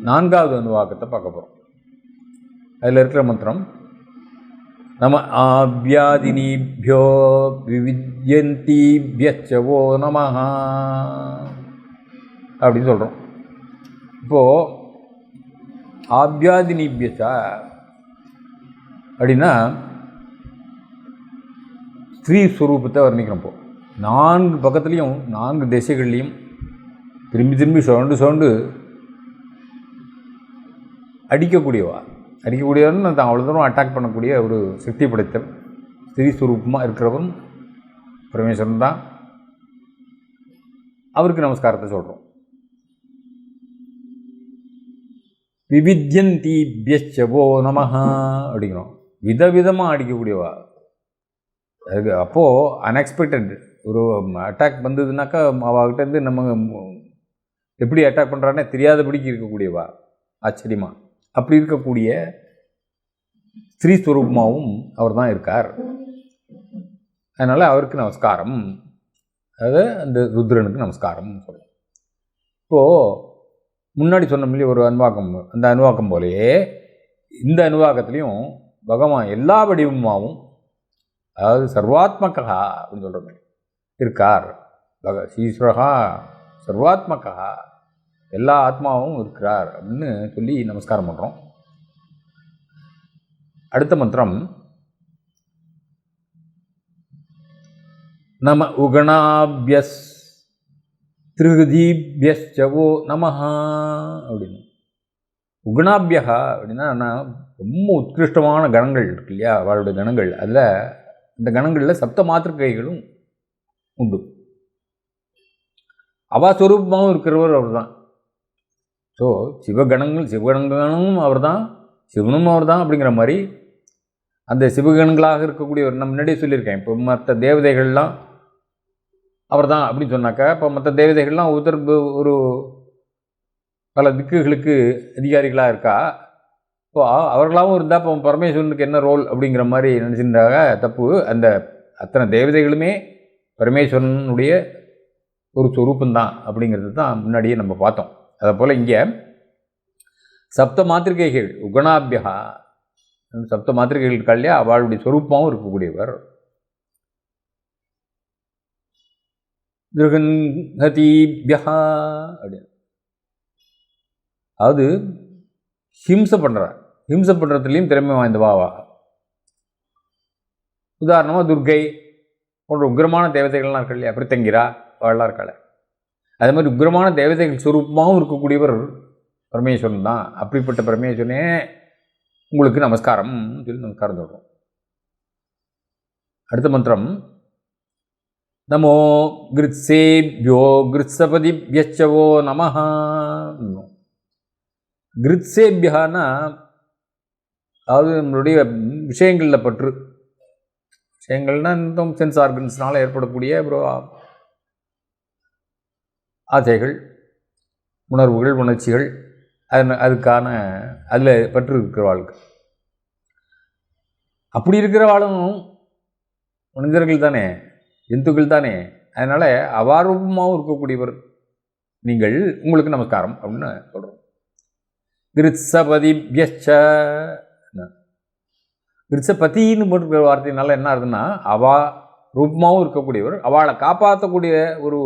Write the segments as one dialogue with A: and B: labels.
A: நான்காவது அனுவாக்கத்தை பார்க்க போகிறோம் அதில் இருக்கிற மந்திரம் நம ஆவ்யாதினிபியோ விவித்யந்தீபியச்சவோ நம அப்படின்னு சொல்கிறோம் இப்போது ஆப்யாதினிபியச்சா அப்படின்னா ஸ்ரீ ஸ்வரூபத்தை வர்ணிக்கிறோம் இப்போது நான்கு பக்கத்துலேயும் நான்கு திசைகள்லேயும் திரும்பி திரும்பி சுரண்டு சுரண்டு அடிக்கக்கூடியவா? அடிக்கக்கூடியவர்னு தான் அவ்வளோ தூரம் அட்டாக் பண்ணக்கூடிய ஒரு சக்தி படைத்தல் ஸ்திரீ சுரூபமாக இருக்கிறவரும் பரமேஸ்வரன் தான். அவருக்கு நமஸ்காரத்தை சொல்கிறோம் விவித்யந்தீபியச்சவோ நமஹ அப்படிங்கிறோம். விதவிதமாக அடிக்கக்கூடியவா? அதுக்கு அப்போது அன்எக்ஸ்பெக்டட் ஒரு அட்டாக் வந்ததுனாக்கா அவகிட்டேருந்து நம்ம எப்படி அட்டாக் பண்ணுறானே தெரியாதபடிக்கு இருக்கக்கூடியவா? ஆச்சரியமாக அப்படி இருக்கக்கூடிய ஸ்ரீஸ்வரூபமாகவும் அவர் தான் இருக்கார். அதனால் அவருக்கு நமஸ்காரம். அதாவது அந்த ருத்ரனுக்கு நமஸ்காரம் சொல்லுவோம் இப்போது முன்னாடி சொன்ன மாதிரி ஒரு அன்வாக்கம் அந்த அனுவாக்கம் போலயே இந்த அனுவாக்கத்துலேயும் பகவான் எல்லா வடிவமாகவும் அதாவது சர்வாத்மகா அப்படின்னு சொல்கிற மாதிரி இருக்கார். பக ஈஸ்வரகா சர்வாத்மகா எல்லா ஆத்மாவும் இருக்கிறார் அப்படின்னு சொல்லி நமஸ்காரம் பண்ணுறோம் அடுத்த மந்திரம். நம உகணாபியஸ் திருகதீபியஸ்சவோ நமஹா அப்படின்னு. உகுணாபியா அப்படின்னா ரொம்ப உத்கிருஷ்டமான கணங்கள் இருக்கு இல்லையா? அவளுடைய கணங்கள். அதில் இந்த கணங்களில் சப்த மாத்திருக்கைகளும் உண்டு. அவாஸ்வரூபமாகவும் இருக்கிறவர் அவர் தான் ஸோ சிவகணங்கள் சிவகணங்களும் அவர் தான் சிவனும் அவர் தான் அப்படிங்கிற மாதிரி அந்த சிவகணங்களாக இருக்கக்கூடியவர் நான் முன்னாடியே சொல்லியிருக்கேன். இப்போ மற்ற தேவதைகள்லாம் அவர் தான் அப்படின்னு சொன்னாக்கா இப்போ மற்ற தேவதைகள்லாம் ஒருத்தர் ஒரு பல திக்குகளுக்கு அதிகாரிகளாக இருக்கா? இப்போ அவர்களாகவும் இருந்தால் இப்போ பரமேஸ்வரனுக்கு என்ன ரோல் அப்படிங்கிற மாதிரி நினச்சிருந்தாக தப்பு. அந்த அத்தனை தேவதைகளுமே பரமேஸ்வரனுடைய ஒரு சொரூபந்தான் அப்படிங்கிறது தான் முன்னாடியே நம்ம பார்த்தோம். அதை போல் இங்கே சப்த மாத்திரிகைகள் உகணாபியா சப்த மாத்திரிகைகள் இருக்கா இல்லையா அவளுடைய சொரூபமாகவும் இருக்கக்கூடியவர். திருகன்ஹதீபியா அப்படின்னு அதாவது ஹிம்சை பண்ணுறார் ஹிம்சை பண்ணுறதுலேயும் திறமை வாய்ந்த பாவா. உதாரணமாக துர்கை போன்ற உக்கிரமான தேவதைகள்லாம் இருக்கா இல்லையா? பிரித்தங்கிரா அவள்லாம் இருக்காள். அதே மாதிரி உக்கிரமான தேவதைகள் சுரூபமாகவும் இருக்கக்கூடியவர் பரமேஸ்வரன் தான். அப்படிப்பட்ட பரமேஸ்வரனே உங்களுக்கு நமஸ்காரம். சொல்லி நமஸ்காரம் சொல்கிறோம் அடுத்த மந்திரம். நமோ கிருத்சேபியோ கிருத்சபதிபியச்சவோ நம கிருத்சேபியானா அதாவது நம்மளுடைய விஷயங்களில் பற்று. விஷயங்கள்னால் இந்த சென்ஸ் ஆர்கன்ஸ்னால் ஏற்படக்கூடிய அப்புறம் ஆசைகள் உணர்வுகள் உணர்ச்சிகள் அது அதுக்கான அதில் பற்று இருக்கிறவாளுக்கு அப்படி இருக்கிறவாளும் மனிதர்கள் தானே ஜந்துக்கள் தானே. அதனால் அவாரூபமாகவும் இருக்கக்கூடியவர் நீங்கள் உங்களுக்கு நமஸ்காரம் அப்படின்னு சொல்கிறோம் கிருத்சபதிபியச்ச கிருத்சபதின்னு போட்டிருக்கிற வார்த்தையினால என்ன ஆகுதுன்னா அவா ரூபமாகவும் இருக்கக்கூடியவர் அவளை காப்பாற்றக்கூடிய ஒரு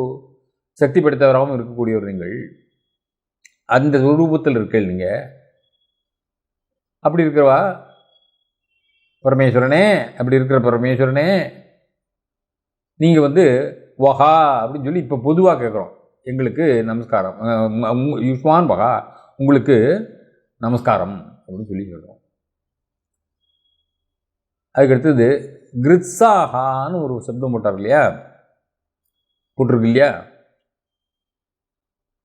A: சக்தி படைத்தவராகவும் இருக்கக்கூடியவர் நீங்கள். அந்த ரூபத்தில் இருக்கீங்க நீங்கள் அப்படி இருக்கிறவா? பரமேஸ்வரனே அப்படி இருக்கிற பரமேஸ்வரனே. நீங்கள் வந்து வஹா அப்படின்னு சொல்லி இப்போ பொதுவாக கேட்குறோம் எங்களுக்கு நமஸ்காரம். யுஷ்மான் வஹா உங்களுக்கு நமஸ்காரம் அப்படின்னு சொல்லி சொல்கிறோம் அதுக்கடுத்தது கிருத்ஸாகான்னு ஒரு சப்தம் போட்டார் இல்லையா? போட்டிருக்கு இல்லையா?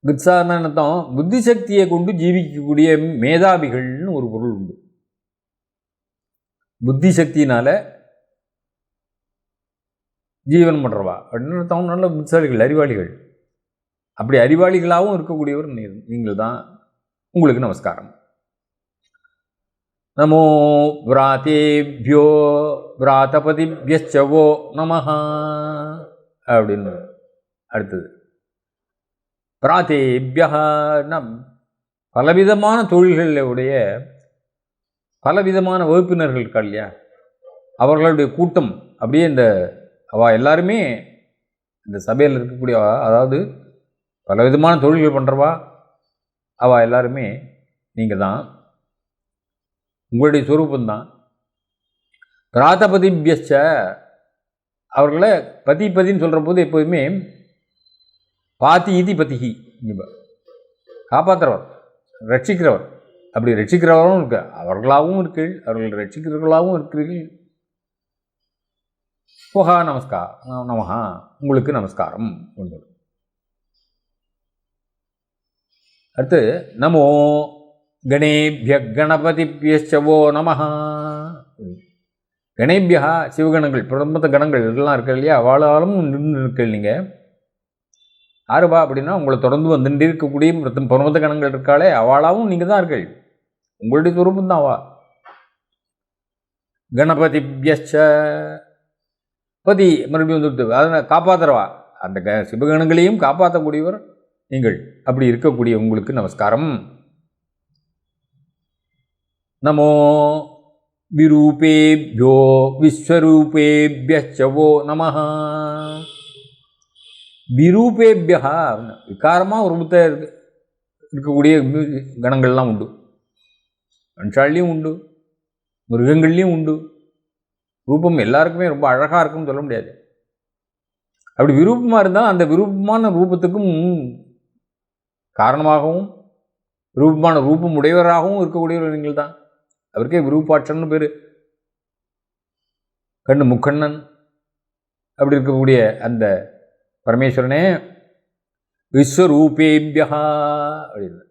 A: கிருத்ஸான்னு அர்த்தம் புத்தி சக்தியை கொண்டு ஜீவிக்கக்கூடிய மேதாவிகள்னு ஒரு பொருள் உண்டு. புத்தி சக்தியினால் ஜீவன் பண்ணுறவா அப்படின்னு அர்த்தம். நல்ல புத்திசாலிகள் அறிவாளிகள். அப்படி அறிவாளிகளாகவும் இருக்கக்கூடியவர் நீங்கள் தான் உங்களுக்கு நமஸ்காரம். நமோ விராத்தேபியோ விராத்தபதிபியச்சவோ நமஹா. அப்படின்னு அடுத்தது. பிராத்தேபியா பலவிதமான தொழில்களுடைய பலவிதமான வகுப்பினர்கள் இருக்கா இல்லையா அவர்களுடைய கூட்டம் அப்படியே இந்த அவ எல்லாருமே இந்த சபையில் இருக்கக்கூடிய அதாவது பலவிதமான தொழில்கள் பண்ணுறவா அவ எல்லாருமே நீங்கள் தான் உங்களுடைய சொரூபந்தான் பிராத்தபதிபியச்ச அவர்களை பதி பதின்னு சொல்கிற போது எப்போதுமே பாத்தி இதி பத்திகி இங்க காப்பாற்றுறவர் ரட்சிக்கிறவர். அப்படி ரட்சிக்கிறவரும் இருக்க. அவர்களாகவும் இருக்கு அவர்கள் ரட்சிக்கிறவர்களாகவும் இருக்கிறீர்கள். போகா நமஸ்கார் நமஹா உங்களுக்கு நமஸ்காரம். ஒன்று அடுத்து நமோ கணேபிய கணபதிபியச்சவோ நமஹா. கணேபியா சிவகணங்கள் பிரதமத்த கணங்கள் இதெல்லாம் இருக்கு இல்லையா? அவளாலும் நின்று இருக்கு நீங்கள் ஆறுபா அப்படின்னா உங்களை தொடர்ந்து வந்துட்டு இருக்கக்கூடிய பிரதம பிரமத்த கணங்கள் இருக்காளே அவளாவும் நீங்கள் தான் இருக்கள். உங்களுடைய சுரூபம் தான் அவா. கணபதி பதி மறுபடியும் வந்துட்டு அதை காப்பாத்துறவா? அந்த க சிவகணங்களையும் காப்பாற்றக்கூடியவர் நீங்கள். அப்படி இருக்கக்கூடிய உங்களுக்கு நமஸ்காரம். நமோ விரூபேபியோ விஸ்வரூபேபியோ நமஹா. விரூபேபியா விகாரமாக ஒரு புத்த இருக்கக்கூடிய கணங்கள்லாம் உண்டு. மனுஷாலையும் உண்டு. மிருகங்கள்லேயும் உண்டு. ரூபம் எல்லாருக்குமே ரொம்ப அழகாக இருக்கும்னு சொல்ல முடியாது. அப்படி விருப்பமாக இருந்தால் அந்த விருப்பமான ரூபத்துக்கும் காரணமாகவும் விருப்பமான ரூபம் உடையவராகவும் இருக்கக்கூடியவர் நீங்கள் தான். அவருக்கே விருப்பாட்சன்னு பேர். கண்ணு முக்கண்ணன். அப்படி இருக்கக்கூடிய அந்த பரமேஸ்வரனே விஸ்வரூபேபியா அப்படின்னு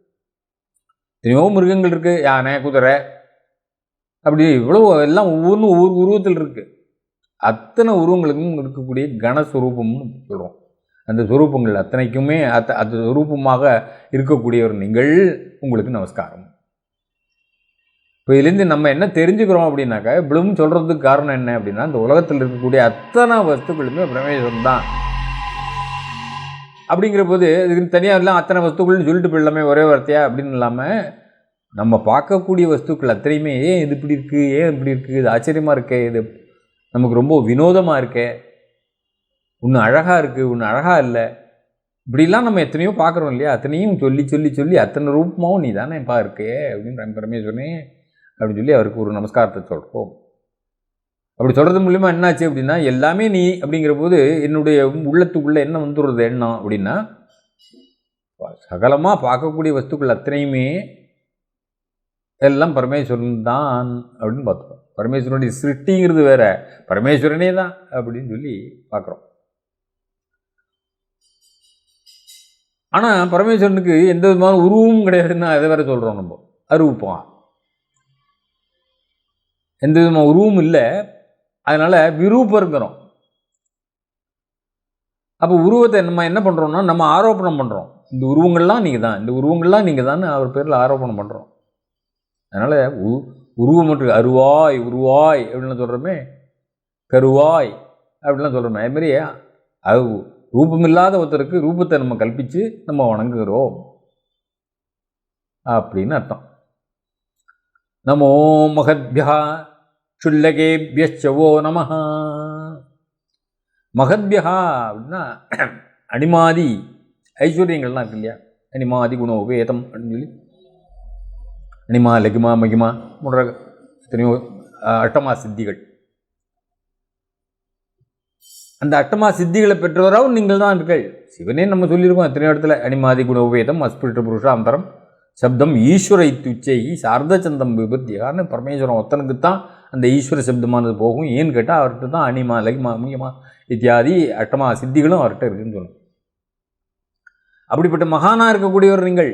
A: எத்தனையோ மிருகங்கள் இருக்குது யானை குதிரை அப்படி இவ்வளோ எல்லாம் ஒவ்வொன்றும் ஒவ்வொரு உருவத்தில் இருக்குது அத்தனை உருவங்களுக்கும் இருக்கக்கூடிய கணஸ்வரூபம்னு சொல்கிறோம் அந்த சுரூபங்கள் அத்தனைக்குமே அத்த அந்த சுரூபமாக இருக்கக்கூடியவர் நீங்கள் உங்களுக்கு நமஸ்காரம் இப்போ இதுலேருந்து நம்ம என்ன தெரிஞ்சுக்கிறோம் அப்படின்னாக்கா இவ்வளவும் சொல்கிறதுக்கு காரணம் என்ன அப்படின்னா இந்த உலகத்தில் இருக்கக்கூடிய அத்தனை வஸ்துக்களுமே பிரமேஸ்வரன் தான் அப்படிங்கிற போது இதுக்கு தனியாக எல்லாம் அத்தனை வஸ்துக்கள்னு சொல்லிட்டு போயிடலாமே ஒரே வார்த்தையா? அப்படின்னு இல்லாமல் நம்ம பார்க்கக்கூடிய வஸ்துக்கள் அத்தனையுமே ஏன் இது இப்படி இருக்குது ஏன் இப்படி இருக்குது இது ஆச்சரியமாக இருக்கே இது நமக்கு ரொம்ப வினோதமாக இருக்கே ஒன்று அழகாக இருக்குது ஒன்று அழகாக இல்லை. இப்படிலாம் நம்ம எத்தனையோ பார்க்குறோம் இல்லையா? அத்தனையும் சொல்லி சொல்லி சொல்லி அத்தனை ரூபமாகவும் நீ தானே பா இருக்கே அப்படின்னு பரமேஸ்வரனே அப்படின்னு சொல்லி அவருக்கு ஒரு நமஸ்காரத்தை சொல்கிறோம் அப்படி சொல்கிறது மூலிமா என்னாச்சு அப்படின்னா எல்லாமே நீ அப்படிங்கிற போது என்னுடைய உள்ளத்துக்குள்ளே என்ன வந்துடுறது எண்ணம் அப்படின்னா சகலமாக பார்க்கக்கூடிய வஸ்துக்கள் அத்தனையுமே எல்லாம் பரமேஸ்வரன் தான் அப்படின்னு பார்த்தோம் பரமேஸ்வரனுடைய சிருஷ்டிங்கிறது வேற. பரமேஸ்வரனே தான் அப்படின்னு சொல்லி பார்க்குறோம். ஆனால் பரமேஸ்வரனுக்கு எந்த விதமான உருவமும் கிடையாதுன்னு அதை வேற சொல்கிறோம் நம்ம. அறிவிப்போம் எந்த விதமான உருவமும் இல்லை. அதனால் விரூபம் இருக்கிறோம் அப்போ உருவத்தை நம்ம என்ன பண்ணுறோம்னா நம்ம ஆரோப்பணம் பண்ணுறோம் இந்த உருவங்கள்லாம் நீங்கள் தான் இந்த உருவங்கள்லாம் நீங்கள் தான் அவர் பேரில் ஆரோப்பணம் பண்ணுறோம் அதனால் உ உருவம் மட்டும் அருவாய் உருவாய் அப்படின்லாம் சொல்கிறோமே கருவாய் அப்படிலாம் சொல்கிறோமே அதுமாரி அது ரூபமில்லாத ஒருத்தருக்கு ரூபத்தை நம்ம கல்பித்து நம்ம வணங்குகிறோம். அப்படின்னு அர்த்தம். நமோ மகத்யா சுல்லகேபியச்சவோ நம மகத்யா அப்படின்னா அனிமாதி ஐஸ்வர்யங்கள்லாம் இருக்கு இல்லையா? அனிமாதி குண உபேதம் அப்படின்னு சொல்லி. அனிமா லகிமா மகிமா போன்ற எத்தனையோ அட்டமா சித்திகள். அந்த அட்டமா சித்திகளை பெற்றவராகவும் நீங்கள் தான் இருக்கீர்கள் சிவனே நம்ம சொல்லியிருக்கோம் எத்தனையோ இடத்துல அனிமாதி குண உபேதம் அஸ்பிருட்ட புருஷாந்தரம் சப்தம் ஈஸ்வரை துச்சை சார்தச்சந்தம் விபத்தியான்னு பரமேஸ்வரன் ஒத்தனுக்கு தான் அந்த ஈஸ்வர சப்தமானது போகும். ஏன்னு கேட்டால் அவர்கிட்ட தான் அனிமா லகிமா முக்கியமா இத்தியாதி அட்டமா சித்திகளும் அவர்கிட்ட இருக்குன்னு சொல்லணும் அப்படிப்பட்ட மகானா இருக்கக்கூடியவர் நீங்கள்.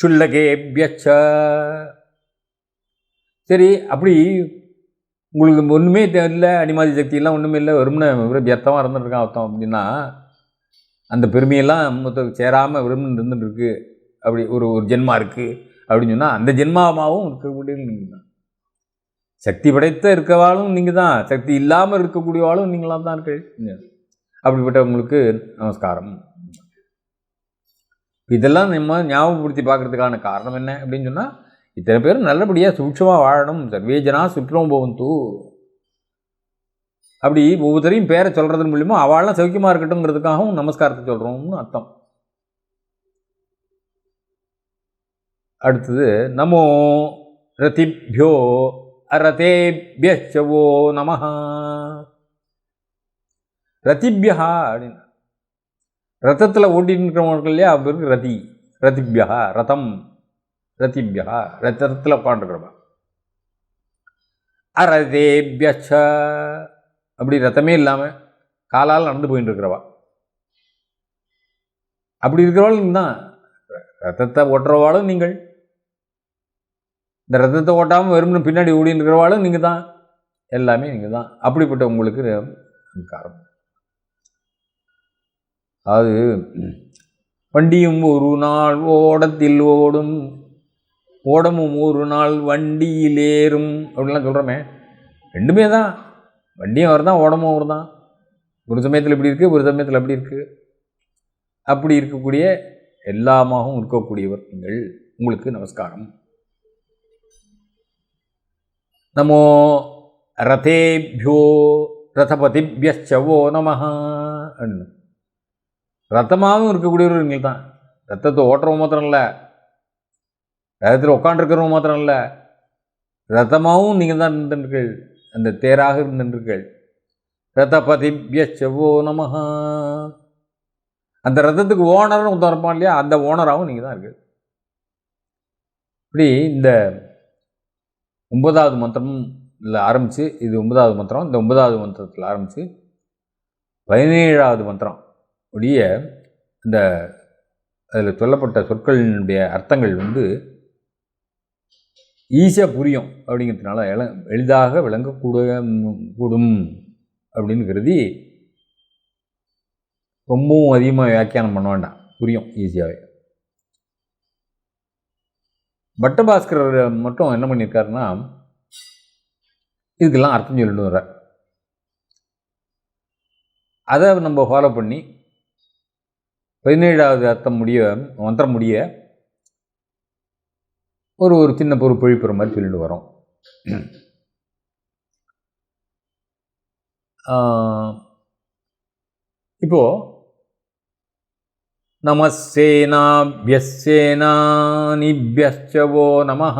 A: சுல்லகேபியச்ச. சரி அப்படி உங்களுக்கு ஒன்றுமே தெரியல அனிமாதி சக்தியெல்லாம் ஒன்றுமே இல்லை வெறும்னு வெறும் வியர்த்தமாக இருந்துட்டுருக்கான் அர்த்தம் அப்படின்னா அந்த பெருமையெல்லாம் மொத்த சேராமல் வெறும்னு இருந்துட்டு அப்படி ஒரு ஒரு ஜென்மா இருக்குது அப்படின்னு சொன்னால் அந்த ஜென்மாவாகவும் இருக்கக்கூடிய நீங்கள் தான். சக்தி படைத்த இருக்கவாளும் நீங்கள் தான் சக்தி இல்லாமல் இருக்கக்கூடியவாளும் நீங்களாக தான் இருக்கு அப்படிப்பட்டவங்களுக்கு நமஸ்காரம். இதெல்லாம் நம்ம ஞாபகப்படுத்தி பார்க்கறதுக்கான காரணம் என்ன அப்படின்னு சொன்னால் இத்தனை பேர் நல்லபடியாக சூட்சமாக வாழணும். சர்வேஜனா சுற்றம் போவந்து. அப்படி ஒவ்வொருத்தரையும் பேரை சொல்கிறது மூலியமாக அவள்லாம் சௌக்கியமாக இருக்கட்டும்ங்கிறதுக்காகவும் நமஸ்காரத்தை சொல்கிறோம்னு அர்த்தம். அடுத்தது நமோ ரதிபியோ அரதேபியோ நம ரதிபியா அப்படின்னு. ரத்தத்தில் ஓட்டின்னு இருக்கிறவங்களுக்கு இல்லையா? அவருக்கு ரதி. ரதிபியா ரதம். ரதிபியா ரத்தத்தில் உட்காந்துருக்கிறவன் அரதேபியச்ச. அப்படி ரத்தமே இல்லாமல் காலால் நடந்து போயின்னு இருக்கிறவா. அப்படி இருக்கிறவளும் தான். ரத்தத்தை ஓட்டுறவாளும் நீங்கள். இந்த ரத்தத்தை ஓட்டாமல் வெறும்னு பின்னாடி ஓடின்னு இருக்கிறவாளும் நீங்கள் தான் எல்லாமே நீங்கள் தான் அப்படிப்பட்ட உங்களுக்கு காரணம் அது வண்டியும் ஒரு நாள் ஓடத்தில் ஓடும். ஓடமும் ஒரு நாள் வண்டியில் ஏறும். அப்படின்லாம் சொல்கிறோமே ரெண்டுமே தான். வண்டியும் அவர் தான் ஓடமும் அவர் தான் ஒரு சமயத்தில் இப்படி இருக்குது ஒரு சமயத்தில் அப்படி இருக்குது அப்படி இருக்கக்கூடிய எல்லாமாகவும் இருக்கக்கூடியவர் நீங்கள் உங்களுக்கு நமஸ்காரம். நமோ ரதேபியோ ரதபதிபியச்சவோ நமஹ அப்படின்னு ரத்தமாகவும் இருக்கக்கூடியவர் நீங்கள் தான் ரத்தத்தை ஓட்டுறவங்க மாத்திரம் இல்லை. ரதத்தில் உட்காண்டிருக்கிறவங்க மாத்திரம் இல்லை. ரத்தமாகவும் நீங்கள் தான் இருந்திருக்கீர்கள் அந்த தேராக இருந்திருக்கீர்கள் ரதபதிபியச்சவோ நமஹா. அந்த ரத்தத்துக்கு ஓனர்னு ஒருத்தன் இருப்பான் இல்லையா? அந்த ஓனராகவும் நீங்கள் தான் இருக்கு இப்படி இந்த ஒன்பதாவது மந்திரம் இல்லை ஆரம்பித்து இது ஒன்பதாவது மந்திரம் இந்த ஒன்பதாவது மந்திரத்தில் ஆரம்பித்து பதினேழாவது மந்திரம் உடைய இந்த அதில் சொல்லப்பட்ட சொற்களினுடைய அர்த்தங்கள் வந்து ஈஸியாக புரியும் அப்படிங்கிறதுனால எள எளிதாக விளங்கக்கூட கூடும் அப்படின்னு கருதி ரொம்பவும் அதிகமாக வியாக்கியானம் பண்ண வேண்டாம். புரியும் ஈஸியாகவே பட்டபாஸ்கர் மட்டும் என்ன பண்ணியிருக்காருன்னா இதுக்கெல்லாம் அர்த்தம் சொல்லிட்டு வர்றார். அதை நம்ம ஃபாலோ பண்ணி பதினேழாவது அர்த்தம் முடிய மந்திரம் முடிய ஒரு ஒரு சின்ன பொருள் பொழிப்புற மாதிரி சொல்லிட்டு வரோம் இப்போது நமசேனாபியசேனானிபியோ நம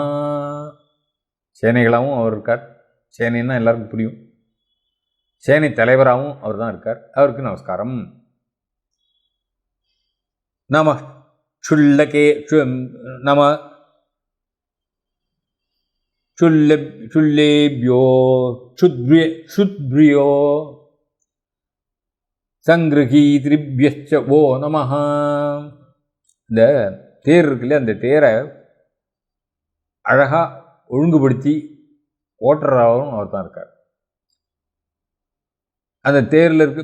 A: சேனைகளாகவும் அவர் இருக்கார். சேனைன்னா எல்லாருக்கும் புரியும். சேனை தலைவராகவும் அவர் தான் இருக்கார். அவருக்கு நமஸ்காரம். நம சுல்லகே நம சுல்ல சுல்லேபியோ சுத்பிய. சுத்ரியோ சங்கிருகீதிரிபியச்ச ஓ நமஹ. இந்த தேர் இருக்குல்ல அந்த தேரை அழகாக ஒழுங்குபடுத்தி ஓட்டுறவரும் அவர் தான் இருக்கார். அந்த தேரில் இருக்க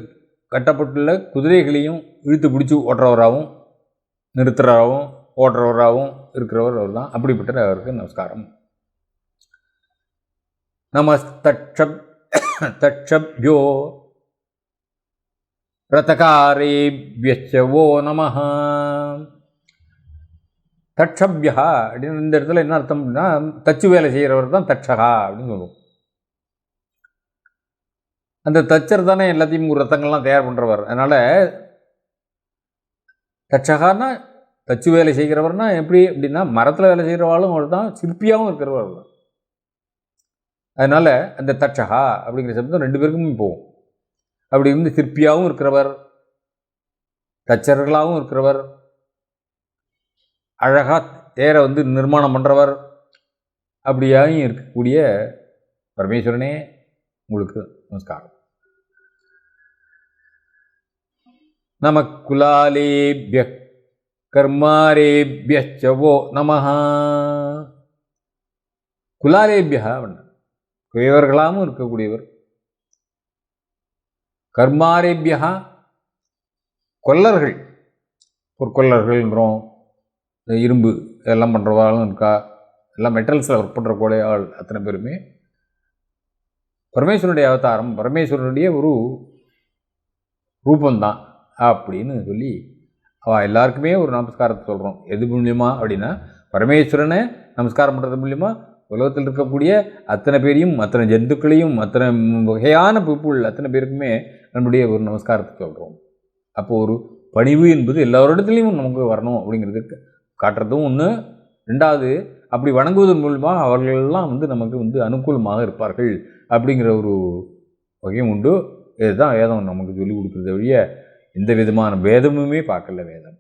A: கட்டப்பட்டுள்ள குதிரைகளையும் இழுத்து பிடிச்சி ஓட்டுறவராகவும் நிறுத்துறவராகவும் ஓட்டுறவராகவும் இருக்கிறவர் அவர் தான் அப்படிப்பட்ட அவருக்கு நமஸ்காரம். நமஸ்தட்சப் தட்சப்யோ ரதகாரேபியச்ச ஓ நம தட்சபியா அப்படின்னு இந்த இடத்துல என்ன அர்த்தம் அப்படின்னா தச்சு வேலை செய்கிறவர் தான் தட்சகா அப்படின்னு சொல்லுவோம். அந்த தச்சர் தானே எல்லாத்தையும் ஒரு ரத்தங்கள்லாம் தயார் பண்ணுறவர் அதனால் தட்சகான்னா தச்சு வேலை செய்கிறவர்னா எப்படி அப்படின்னா மரத்தில் வேலை செய்கிறவாளும் அவர் தான் சிற்பியாகவும் இருக்கிறவர் தான். அதனால் அந்த தட்சகா அப்படிங்கிற சப்தம் ரெண்டு பேருக்குமே போகும். அப்படி இருந்து சிற்பியாகவும் இருக்கிறவர் தச்சர்களாகவும் இருக்கிறவர் அழகாக தேரை வந்து நிர்மாணம் பண்ணுறவர் அப்படியாகவும் இருக்கக்கூடிய பரமேஸ்வரனே உங்களுக்கு நமஸ்காரம். நம குலாலேபிய கர்மாரேபியச்சவோ நமஹா. குலாலேபியா குயவர்களாகவும் இருக்கக்கூடியவர். கர்மாரேபியா கொல்லர்கள். பொற்கொல்லர்கள்ன்றோம் இந்த இரும்பு இதெல்லாம் பண்ணுறவாளும் இருக்கா? எல்லாம் மெட்டல்ஸில் ஒர்க் பண்ணுற கோலை ஆள் அத்தனை பேருமே. பரமேஸ்வரனுடைய அவதாரம் பரமேஸ்வரனுடைய ஒரு ரூபந்தான் அப்படின்னு சொல்லி அவள் எல்லாருக்குமே ஒரு நமஸ்காரத்தை சொல்கிறோம் எது மூலியமா அப்படின்னா பரமேஸ்வரனை நமஸ்காரம் பண்ணுறது மூலியமாக உலகத்தில் இருக்கக்கூடிய அத்தனை பேரையும் அத்தனை ஜந்துக்களையும் அத்தனை வகையான பீப்புள் அத்தனை பேருக்குமே நம்முடைய ஒரு நமஸ்காரத்துக்கு சொல்கிறோம் அப்போது ஒரு பணிவு என்பது எல்லாரிடத்துலையும் நமக்கு வரணும் அப்படிங்கிறதுக்கு காட்டுறதும் ஒன்று ரெண்டாவது அப்படி வணங்குவதன் மூலமாக அவர்களெல்லாம் வந்து நமக்கு வந்து அனுகூலமாக இருப்பார்கள் அப்படிங்கிற ஒரு வகையும் உண்டு. இதுதான் வேதம் நமக்கு சொல்லிக் கொடுக்குறத வழிய எந்த விதமான வேதமுமே பார்க்கல வேதம்.